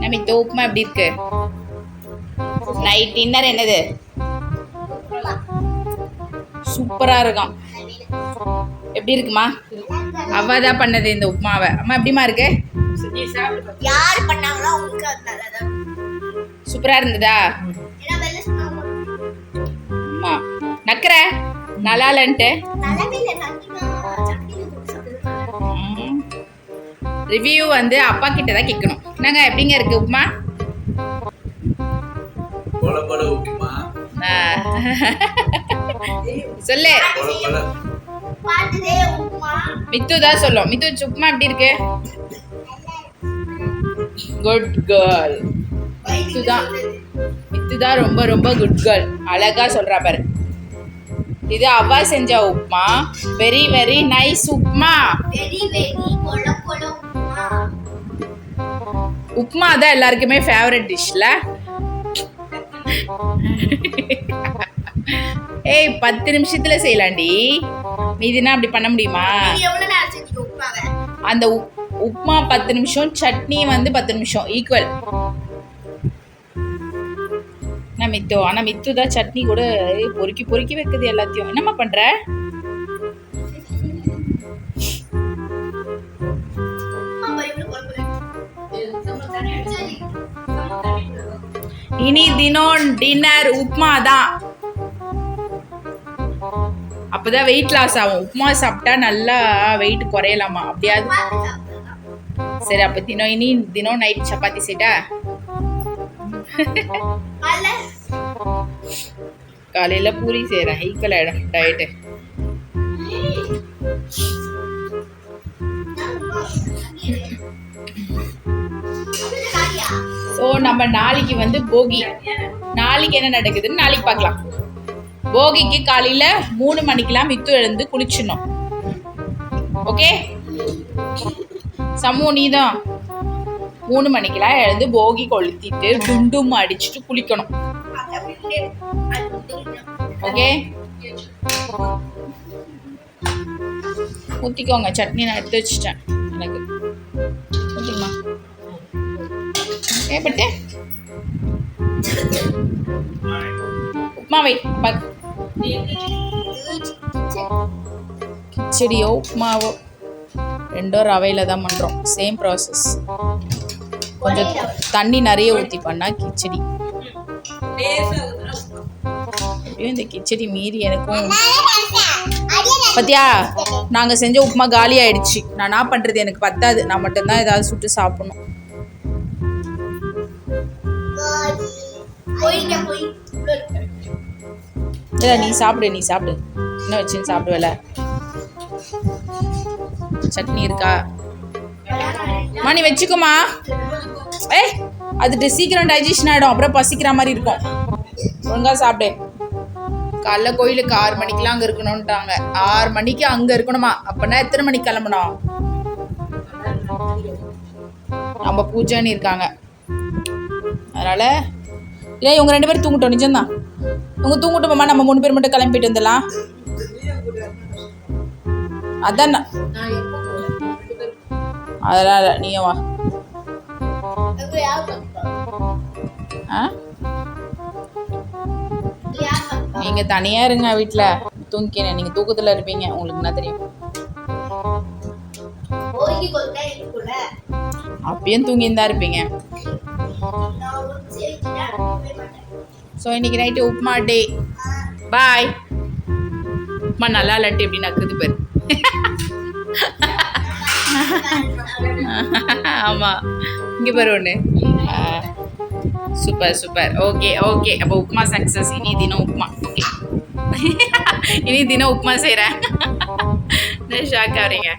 நம்ம இந்த உப்புமா எப்படி இருக்கு? நைட் டின்னர் என்னது? சூப்பரா இருக்கும். எப்படி இருக்குமா? அவ தான் பண்ணது இந்த உப்புமாவை. அம்மா எப்படிமா இருக்கு? யார் பண்ணாங்களோ அவங்களுக்கு அது நல்லதான் சூப்பரா இருந்ததா? அம்மா நக்கற? நல்லா இல்லைன்ட்டு. ரிவ்யூ வந்து அப்பா கிட்ட தான் கேட்கணும். என்னங்க எப்படிங்க இருக்கு உப்புமா. சொல்லு. மித்து தான் சொல்லும். மித்து உப்புமா எப்படி இருக்கு? குட் கேர்ள் மித்து தான். மித்து தான் ரொம்ப ரொம்ப குட் கேர்ள் அழகா சொல்றா பாரு. இது அவா செஞ்ச upma very very nice upma very very upma தான் எல்லாருக்குமே ஃபேவரட் டிஷ்ல ஏய் பத்து நிமிஷத்துல செய்யலாண்டி. மீதினா அப்படி பண்ண முடியுமா? அந்த உப்- உப்புமா பத்து நிமிஷம் சட்னி வந்து பத்து நிமிஷம் ஈக்குவல் நான் மித்து ஆனா மித்து தான் சட்னி கூட ஏய், பொறுக்கி பொறுக்கி வைக்குது எல்லாத்தையும். என்னம்மா பண்ற? இனி தினம் டின்னர் உப்புமா தான் அப்பதான் வெயிட் லாஸ் ஆகும். உப்புமா சாப்பிட்டா நல்லா வெயிட் குறையலாமா? அப்படியாவது சரி அப்ப தினம் இனி தினம் நைட் சப்பாத்தி செய்ட்டா காலையில பூரி செய்யறேன் ஈக்குவல் ஆயிடும் டயட்டு ஸோ நம்ம நாளைக்கு வந்து போகி. நாளைக்கு என்ன நடக்குதுன்னு நாளைக்கு பார்க்கலாம். போகிக்கு காலையில் மூணு மணிக்கெல்லாம் மித்து எழுந்து குளிச்சிடணும். ஓகே சமூ நீதான். மூணு மணிக்கெல்லாம் எழுந்து போகி கொளுத்திட்டு குண்டும் அடிச்சுட்டு குளிக்கணும். ஓகே ஊற்றிக்கோங்க சட்னி நான் எடுத்து வச்சிட்டேன். ஏப்பட்டு உப்மா உப்மாவை கிச்சடியோ உப்மாவோ ரெண்டோ ரவையில் தான் பண்ணுறோம் சேம் ப்ராசஸ் கொஞ்சம் தண்ணி நிறைய ஊற்றி பண்ணால் கிச்சடி. இந்த கிச்சடி மீறி எனக்கும் பத்தியா? நாங்கள் செஞ்ச உப்புமா காலி ஆயிடுச்சு நான் என்ன பண்ணுறது எனக்கு பத்தாது. நான் மட்டும்தான் ஏதாவது சுட்டு சாப்பிடணும். இல்லை நீ சாப்பிடு நீ சாப்பிடு. என்ன வச்சுன்னு சாப்பிடுவல? சட்னி இருக்கா? மணி நீ ஏ அது சீக்கிரம் டைஜஷன் ஆகிடும் அப்புறம் பசிக்கிற மாதிரி இருக்கும். ஒழுங்கா சாப்பிடு. காலைல கோயிலுக்கு ஆறு மணிக்கெலாம் அங்கே இருக்கணும்ன்றாங்க ஆறு மணிக்கு அங்கே இருக்கணுமா? அப்படின்னா எத்தனை மணிக்கு கிளம்பணும்? நம்ம பூஜைன்னு இருக்காங்க. அதனால இல்லை இவங்க ரெண்டு பேரும் தூங்கட்டும் நிஜம்தான். இவங்க தூங்கட்டுமாம்மா நம்ம மூணு பேர் மட்டும் கிளம்பிட்டு வந்துடலாம். அதான் அதெல்லாம் இல்லை நீயும் வா. ஆ? நீங்கள் தனியாக இருங்க வீட்டில் தூங்கிக்கிறேன் நீங்கள் தூக்கத்தில் இருப்பீங்க. உங்களுக்கு என்ன தெரியும்? அப்பயும் தான் இருப்பீங்க. ஸோ இன்னைக்கு night upma day bye upma நல்லா இல்லாட்டி எப்படி நக்குது பேர். ஆமாம் இங்கே பாரு ஒன்று சூப்பர் சூப்பர் ஓகே ஓகே அப்போ உப்புமா சக்ஸஸ் இனி தினம் உப்புமா ஓகே இனி தினம் உப்புமா செய்கிறேன் ஷாக் ஆகிறீங்க